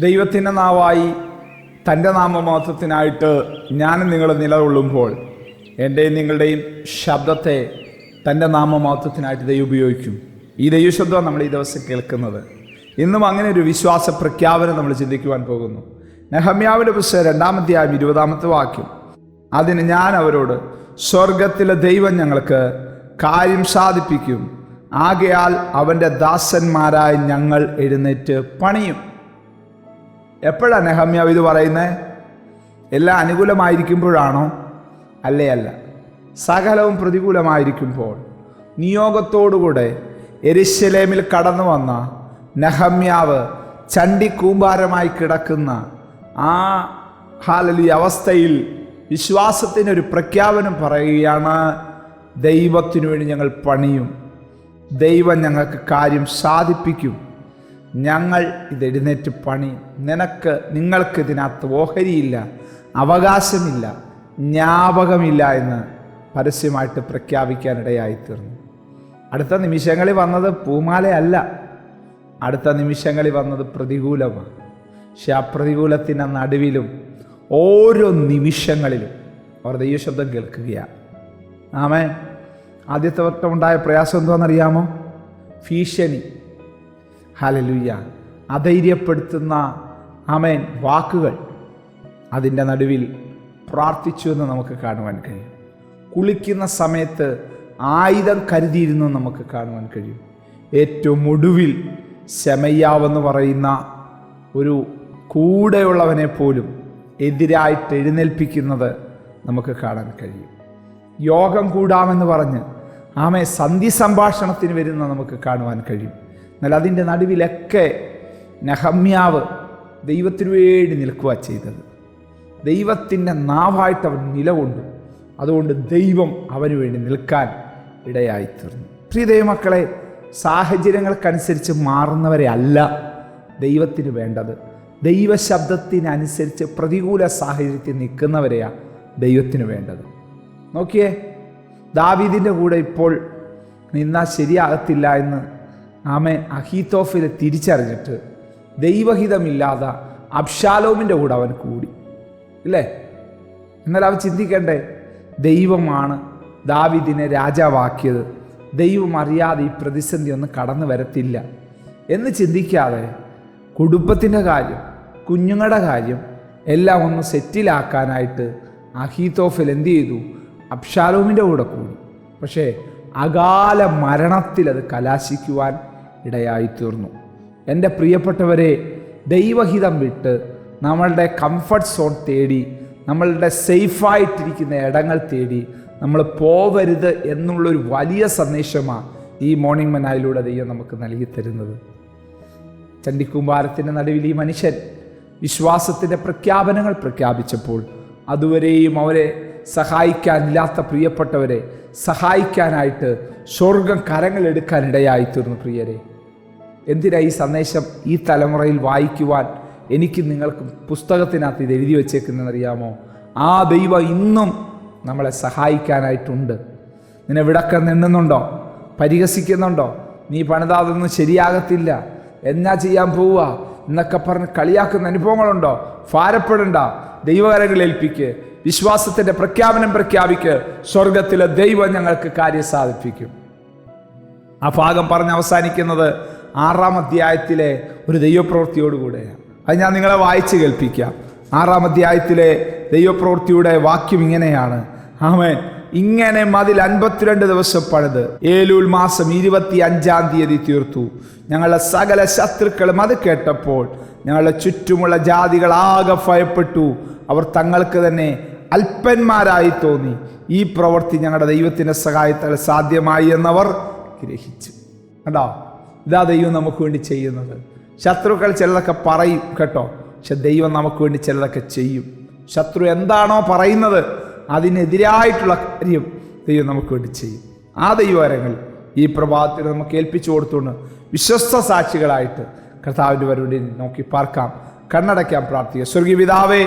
ദൈവത്തിന്റെ നാവായി തന്റെ നാമമാത്രത്തിനായിട്ട് ഞാനും നിങ്ങൾ നിലകൊള്ളുമ്പോൾ എന്റെയും നിങ്ങളുടെയും ശബ്ദത്തെ തന്റെ നാമമാത്രത്തിനായിട്ട് ദൈവം ഉപയോഗിക്കും. ഈ ദൈവശബ്ദമാണ് നമ്മൾ ഈ ദിവസം കേൾക്കുന്നത്. ഇന്നും അങ്ങനെ ഒരു വിശ്വാസ പ്രഖ്യാപനം നമ്മൾ ചിന്തിക്കുവാൻ പോകുന്നു. നെഹമ്യാവിന്റെ പുസ്തകം രണ്ടാമത്തെയായും ഇരുപതാമത്തെ വാക്യം. അതിന് ഞാൻ അവരോട് സ്വർഗത്തിലെ ദൈവം ഞങ്ങൾക്ക് കാര്യം സാധിപ്പിക്കും. ആകയാൽ അവന്റെ ദാസന്മാരായി ഞങ്ങൾ എഴുന്നേറ്റ് പണിയും. എപ്പോഴാണ് നെഹമ്യാവ് ഇത് പറയുന്നത് എല്ലാം അനുകൂലമായിരിക്കുമ്പോഴാണോ? അല്ലേ അല്ല. സകലവും പ്രതികൂലമായിരിക്കുമ്പോൾ നിയോഗത്തോടുകൂടെ എരിശലേമിൽ കടന്നു വന്ന നെഹമ്യാവ് ചണ്ടിക്കൂമ്പാരമായി കിടക്കുന്ന ആ ഹാലലി അവസ്ഥയിൽ വിശ്വാസത്തിനൊരു പ്രഖ്യാപനം പറയുകയാണ് ദൈവത്തിനു വേണ്ടി ഞങ്ങൾ പണിയും. ദൈവം ഞങ്ങൾക്ക് കാര്യം സാധിപ്പിക്കും. ഞങ്ങൾ ഇത് എഴുന്നേറ്റ് പണി. നിനക്ക് നിങ്ങൾക്ക് ഇതിനകത്ത് ഓഹരിയില്ല അവകാശമില്ല ജ്ഞാപകമില്ല എന്ന് പരസ്യമായിട്ട് പ്രഖ്യാപിക്കാനിടയായിത്തീർന്നു. അടുത്ത നിമിഷങ്ങളിൽ വന്നത് പൂമാലയല്ല. അടുത്ത നിമിഷങ്ങളിൽ വന്നത് പ്രതികൂലമാണ്. പക്ഷെ ആ പ്രതികൂലത്തിന്റെ നടുവിലും ഓരോ നിമിഷങ്ങളിലും അവർ ദൈവശബ്ദം കേൾക്കുകയാണ്. ആമേ ആദ്യത്തെ വട്ടം ഉണ്ടായ പ്രയാസം എന്താണെന്നറിയാമോ? ഭീഷണി. ഹലലുയ്യ അധൈര്യപ്പെടുത്തുന്ന അമേൻ വാക്കുകൾ അതിന്റെ നടുവിൽ പ്രാർത്ഥിച്ചു എന്ന് നമുക്ക് കാണുവാൻ കഴിയും. കുളിക്കുന്ന സമയത്ത് ആയുധം കരുതിയിരുന്നു നമുക്ക് കാണുവാൻ കഴിയും. ഏറ്റവും ഒടുവിൽ ശമയ്യാവെന്ന് പറയുന്ന ഒരു കൂടെയുള്ളവനെ പോലും എതിരായിട്ട് എഴുന്നേൽപ്പിക്കുന്നത് നമുക്ക് കാണാൻ കഴിയും. യോഗം കൂടാമെന്ന് പറഞ്ഞ് ആമേ സന്ധി സംഭാഷണത്തിന് വരുന്ന നമുക്ക് കാണുവാൻ കഴിയും. എന്നാൽ അതിന്റെ നടുവിലൊക്കെ നഹമ്യാവ് ദൈവത്തിനു വേണ്ടി നിൽക്കുക ചെയ്തത്. ദൈവത്തിന്റെ നാവായിട്ട് അവൻ നിലകൊണ്ടു. അതുകൊണ്ട് ദൈവം അവന് വേണ്ടി നിൽക്കാൻ ഇടയായിത്തീർന്നു. പ്രിയ ദൈവമക്കളെ സാഹചര്യങ്ങൾക്കനുസരിച്ച് മാറുന്നവരെ അല്ല ദൈവത്തിന് വേണ്ടത്. ദൈവശബ്ദത്തിനനുസരിച്ച് പ്രതികൂല സാഹചര്യത്തിൽ നിൽക്കുന്നവരെയാണ് ദൈവത്തിന് വേണ്ടത്. നോക്കിയേ ദാവീദിന്റെ കൂടെ ഇപ്പോൾ നിന്നാൽ ശരിയാകത്തില്ല എന്ന് ആമെ അഹീത്തോഫിലെ തിരിച്ചറിഞ്ഞിട്ട് ദൈവഹിതമില്ലാതെ അബ്ഷാലോമിന്റെ കൂടെ അവൻ കൂടി. ഇല്ലേ? എന്നാൽ അവൻ ചിന്തിക്കണ്ടേ? ദൈവമാണ് ദാവിദിനെ രാജാവാക്കിയത്. ദൈവം അറിയാതെ ഈ പ്രതിസന്ധി ഒന്നും കടന്നു വരത്തില്ല. എന്ന് ചിന്തിക്കാതെ കുടുംബത്തിന്റെ കാര്യം കുഞ്ഞുങ്ങളുടെ കാര്യം എല്ലാം ഒന്ന് സെറ്റിലാക്കാനായിട്ട് അഹീത്തോഫിൽ എന്തു ചെയ്തു? അബ്ഷാലോമിന്റെ കൂടെ കൂടി. പക്ഷേ അകാല മരണത്തിൽ അത് കലാശിക്കുവാൻ ഇടയായിത്തീർന്നു. എന്റെ പ്രിയപ്പെട്ടവരെ ദൈവഹിതം വിട്ട് നമ്മളുടെ കംഫർട്ട് സോൺ തേടി നമ്മളുടെ സേഫായിട്ടിരിക്കുന്ന ഇടങ്ങൾ തേടി നമ്മൾ പോവരുത് എന്നുള്ളൊരു വലിയ സന്ദേശമാണ് ഈ മോർണിംഗ് മനായിലൂടെ ദൈവം നമുക്ക് നൽകി തരുന്നത്. ചണ്ടിക്കൂമ്പാരത്തിന്റെ നടുവിൽ ഈ മനുഷ്യൻ വിശ്വാസത്തിന്റെ പ്രഖ്യാപനങ്ങൾ പ്രഖ്യാപിച്ചപ്പോൾ അതുവരെയും അവരെ സഹായിക്കാനില്ലാത്ത പ്രിയപ്പെട്ടവരെ സഹായിക്കാനായിട്ട് സ്വർഗം കരങ്ങളെടുക്കാൻ ഇടയായിത്തീർന്നു പ്രിയരെ. എന്തിനാ ഈ സന്ദേശം ഈ തലമുറയിൽ വായിക്കുവാൻ എനിക്ക് നിങ്ങൾക്ക് പുസ്തകത്തിനകത്ത് ഇത് എഴുതി വച്ചേക്കുന്നതെന്നറിയാമോ? ആ ദൈവം ഇന്നും നമ്മളെ സഹായിക്കാനായിട്ടുണ്ട്. നിന്നെ വിടക്കം നിന്നുന്നുണ്ടോ പരിഹസിക്കുന്നുണ്ടോ? നീ പണിതാതൊന്നും ശരിയാകത്തില്ല. എന്നാ ചെയ്യാൻ പോവുക? എന്നൊക്കെ പറഞ്ഞ് കളിയാക്കുന്ന അനുഭവങ്ങളുണ്ടോ? ഭാരപ്പെടണ്ട. ദൈവകരങ്ങൾ ഏൽപ്പിക്ക്. വിശ്വാസത്തിന്റെ പ്രഖ്യാപനം പ്രഖ്യാപിക്ക്. സ്വർഗത്തിലെ ദൈവം ഞങ്ങൾക്ക് കാര്യം സാധിപ്പിക്കും ആ ഭാഗം പറഞ്ഞ് അവസാനിക്കുന്നത് ആറാം അധ്യായത്തിലെ ഒരു ദൈവപ്രവൃത്തിയോടുകൂടെയാണ് അത് ഞാൻ നിങ്ങളെ വായിച്ച് കേൾപ്പിക്കാം. ആറാം അധ്യായത്തിലെ ദൈവപ്രവൃത്തിയുടെ വാക്യം ഇങ്ങനെയാണ്. ആമേൻ. ഇങ്ങനെ മതിൽ അൻപത്തിരണ്ട് ദിവസം പണിത്. ഏലൂൽ മാസം ഇരുപത്തി അഞ്ചാം തീയതി തീർത്തു. ഞങ്ങളുടെ സകല ശത്രുക്കളും അത് കേട്ടപ്പോൾ ഞങ്ങളുടെ ചുറ്റുമുള്ള ജാതികൾ ആകെ ഭയപ്പെട്ടു. അവർ തങ്ങൾക്ക് തന്നെ അല്പന്മാരായി തോന്നി. ഈ പ്രവൃത്തി ഞങ്ങളുടെ ദൈവത്തിന്റെ സഹായത്താൽ സാധ്യമായി എന്നവർ ഗ്രഹിച്ചു. കണ്ടോ? ഇതാ ദൈവം നമുക്ക് വേണ്ടി ചെയ്യുന്നത്. ശത്രുക്കൾ ചിലതൊക്കെ പറയും കേട്ടോ. പക്ഷെ ദൈവം നമുക്ക് വേണ്ടി ചിലതൊക്കെ ചെയ്യും. ശത്രു എന്താണോ പറയുന്നത് അതിനെതിരായിട്ടുള്ള കാര്യം ദൈവം നമുക്ക് വേണ്ടി ചെയ്യും. ആ ദൈവകരങ്ങൾ ഈ പ്രഭാതത്തിൽ നമുക്ക് ഏൽപ്പിച്ചു കൊടുത്തുകൊണ്ട് വിശ്വസ്ത സാക്ഷികളായിട്ട് കർത്താവിന്റെ വരവിനെ നോക്കി പാർക്കാം. കണ്ണടയ്ക്കാൻ പ്രാർത്ഥിക്കുക സ്വർഗീയ പിതാവേ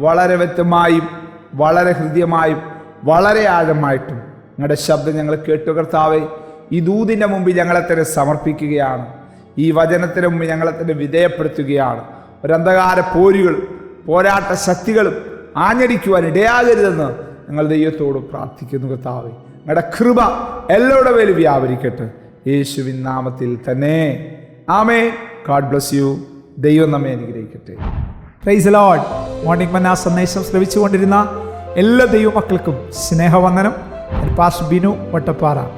വളരെ വ്യക്തമായും വളരെ ഹൃദ്യമായും വളരെ ആഴമായിട്ടും നിങ്ങളുടെ ശബ്ദം ഞങ്ങൾ കേട്ടു കർത്താവേ. ഈ ദൂതിന്റെ മുമ്പിൽ ഞങ്ങളെ തന്നെ സമർപ്പിക്കുകയാണ്. ഈ വചനത്തിന് മുമ്പ് ഞങ്ങളെ തന്നെ വിധേയപ്പെടുത്തുകയാണ്. ഒരന്ധകാര പോരുകളും പോരാട്ട ശക്തികളും ആഞ്ഞടിക്കുവാൻ ഇടയാകരുതെന്ന് ഞങ്ങൾ ദൈവത്തോട് പ്രാർത്ഥിക്കുന്നു കർത്താവേ. നിങ്ങളുടെ കൃപ എല്ലാവരുടെ മേലും വ്യാപരിക്കട്ടെ. യേശുവിൻ നാമത്തിൽ തന്നെ. ആമേ ഗാഡ് ബ്ലസ് യു ദൈവം നമ്മെ അനുഗ്രഹിക്കട്ടെ. പ്രൈസ് ലോഡ് മോർണിംഗ് മന്ന സന്ദേശം ശ്രമിച്ചുകൊണ്ടിരുന്ന എല്ലാ ദൈവമക്കൾക്കും സ്നേഹവന്ദനം. പാസ് ബിനു വട്ടപ്പാറ.